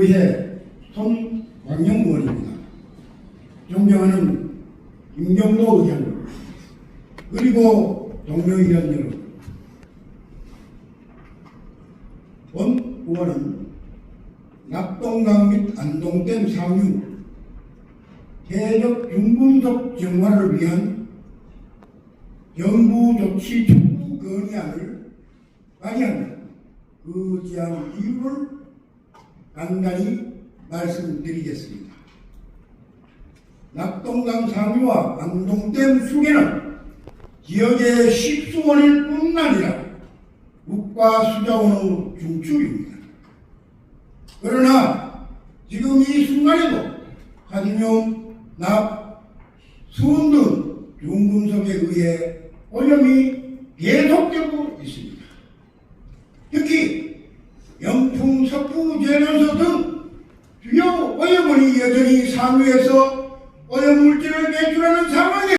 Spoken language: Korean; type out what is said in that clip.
의회 손광영 의원입니다. 존경하는 임경도 의원 그리고 동료 의원 여러분 본 의원은 낙동강 및 안동댐 상류 해적 중분석 정화를 위한 정부 조치 촉구 건의안을 발의합니다. 그 제안 이유를 간단히 말씀드리겠습니다. 낙동강 상류와 안동댐 수계는 지역의 식수원일 뿐 아니라 국가 수자원의 중축입니다. 그러나 지금 이 순간에도 카드뮴, 납, 수은 등 중금속에 의해 오염이 계속되고 있습니다. 영풍, 석부, 제련소 등 주요 오염원이 여전히 상류에서 오염물질을 배출하는